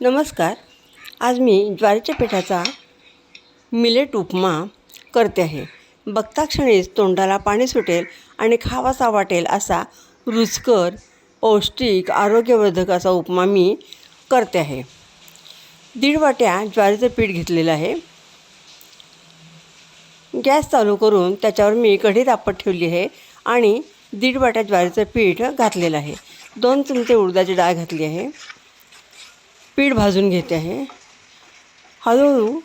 नमस्कार. आज मी ज्वारीच्या पिठाचा मिलेट उपमा करते आहे. बघता क्षणीच तोंडाला पाणी सुटेल आणि खावासा वाटेल असा रुचकर पौष्टिक आरोग्यवर्धक असा उपमा मी करते आहे. दीड वाट्या ज्वारीचं पीठ घेतलेलं आहे. गॅस चालू करून त्याच्यावर मी कढी तापत ठेवली आहे आणि दीड वाट्या ज्वारीचं पीठ घातलेलं आहे. दोन चमचे उडदाची डाळ घातली आहे. पीठ भाजून घेते आहे. हळूहळू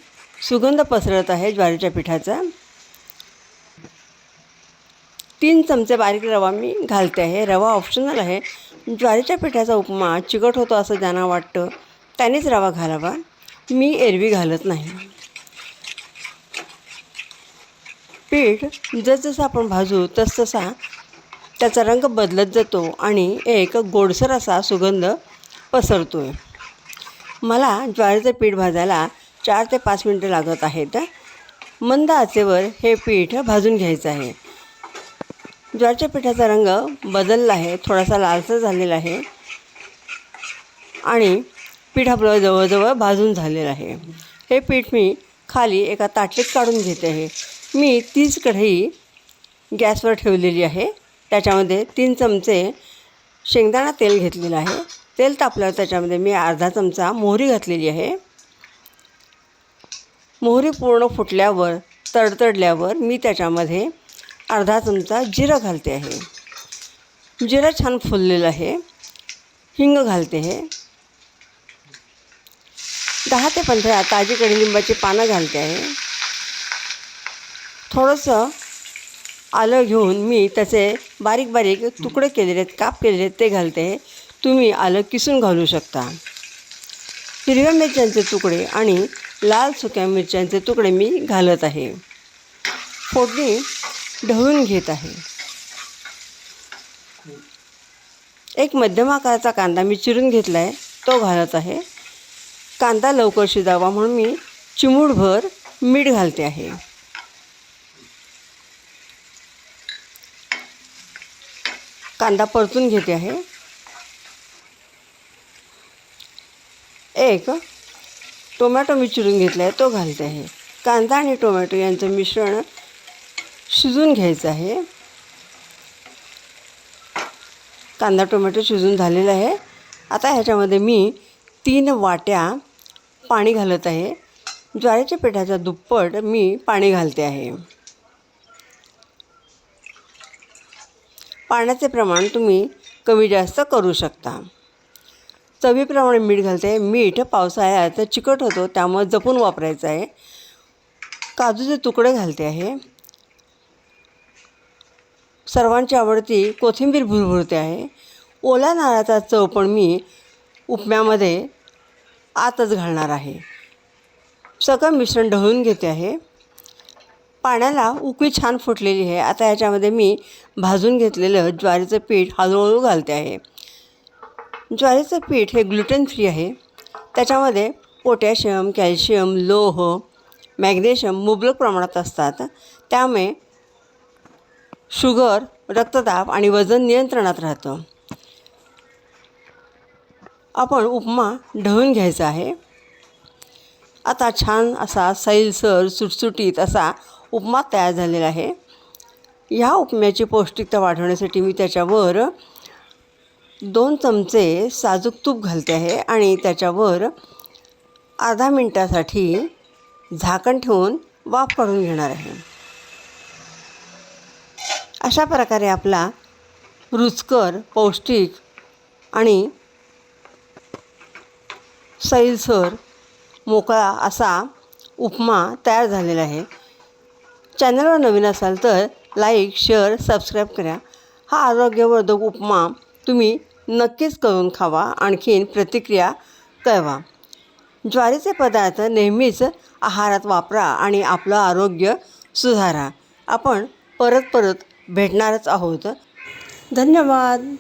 सुगंध पसरत आहे ज्वारीच्या पिठाचा. तीन चमचे बारीक रवा मी घालते आहे. रवा ऑप्शनल आहे. ज्वारीच्या पिठाचा उपमा चिकट होतो असं ज्यांना वाटतं त्यानेच रवा घालावा. मी एरवी घालत नाही. पीठ जसजसं आपण भाजू तसतसा त्याचा रंग बदलत जातो आणि एक गोडसर असा सुगंध पसरतो आहे मला ज्वारीचं पीठ भाजायला चार ते पाच मिनटं लागत आहेत. मंद आचेवर हे पीठ भाजून घ्यायचं आहे. ज्वारीच्या पिठाचा रंग बदलला आहे थोडासा लालसर झालेला आहे आणि पीठ आपलं जवळजवळ भाजून झालेलं आहे. हे पीठ मी खाली एका ताटलीत काढून घेते आहे. मी तीच कढई गॅसवर ठेवलेली आहे. त्याच्यामध्ये तीन चमचे शेंगदाणा तेल घेतलेलं आहे. तेल तापल्यावर त्याच्यामध्ये मी अर्धा चमचा मोहरी घातलेली आहे. मोहरी पूर्ण फुटल्यावर तडतडल्यावर मी त्याच्यामध्ये अर्धा चमचा जिरं घालते आहे. जिरं छान फुललेलं आहे. हिंग घालते आहे. दहा ते पंधरा ताजी कडीलिंबाची पानं घालते आहे. थोडंसं आलं घेऊन मी त्याचे बारीक बारीक तुकडे केलेले आहेत काप केलेले आहेत ते घालते आहे. तुम्ही आलं किसून घालू शकता. हिरव्या मिरच्यांचे तुकडे आणि लाल सुक्या मिरच्यांचे तुकडे मी घालत आहे. फोडणी ढवळून घेत आहे. एक मध्यम आकाराचा कांदा मी चिरून घेतला आहे तो घालत आहे. कांदा लवकर शिजावा म्हणून मी चिमूटभर मीठ घालते आहे. कांदा परतून घेते आहे. एक टोमॅटो मी चिरून घेतला आहे तो घालते आहे. कांदा आणि टोमॅटो यांचं मिश्रण शिजून घ्यायचं आहे. कांदा टोमॅटो शिजून झालेला आहे. आता ह्याच्यामध्ये मी तीन वाट्या पाणी घालत आहे. ज्वारीच्या पिठाच्या दुप्पट मी पाणी घालते आहे. पाण्याचे प्रमाण तुम्ही कमी जास्त करू शकता. चवीप्रमाणे मीठ घालते. मीठ पावसाळ्यात चिकट होतो त्यामुळे जपून वापरायचं आहे. काजूचे तुकडे घालते आहे. सर्वांची आवडती कोथिंबीर भुरभुरते आहे. ओल्या नारळाचा चव पण मी उपम्यामध्ये आतच घालणार आहे. सगळं मिश्रण ढवळून घेते आहे. पाण्याला उकळी छान फुटलेली आहे. आता याच्यामध्ये मी भाजून घेतलेलं ज्वारीचं पीठ हळूहळू घालते आहे. ज्वारीचं पीठ हे ग्लुटेन फ्री आहे. त्याच्यामध्ये पोटॅशियम कॅल्शियम लोह मॅग्नेशियम मुबलक प्रमाणात असतात. त्यामुळे शुगर रक्तदाब आणि वजन नियंत्रणात राहतं. आपण उपमा ढवून घ्यायचा आहे. आता छान असा सैलसर सुटसुटीत असा उपमा तयार झालेला आहे. ह्या उपम्याची पौष्टिकता वाढवण्यासाठी मी त्याच्यावर दोन चमचे साजूक तूप घालते आहे आणि त्याच्यावर अर्धा मिनटासाठी झाकण ठेवून वाफ काढून घेणार आहे. अशा प्रकारे आपला रुचकर पौष्टिक आणि सैलसर मोकळा असा उपमा तयार झालेला आहे. चॅनलवर नवीन असाल तर लाईक शेअर सबस्क्राईब करा. हा आरोग्यवर्धक उपमा तुम्ही नक्कीच करून खावा आणखीन प्रतिक्रिया कळवा. ज्वारीचे पदार्थ नेहमीच आहारात वापरा आणि आपलं आरोग्य सुधारा. आपण परत परत भेटणारच आहोत. धन्यवाद.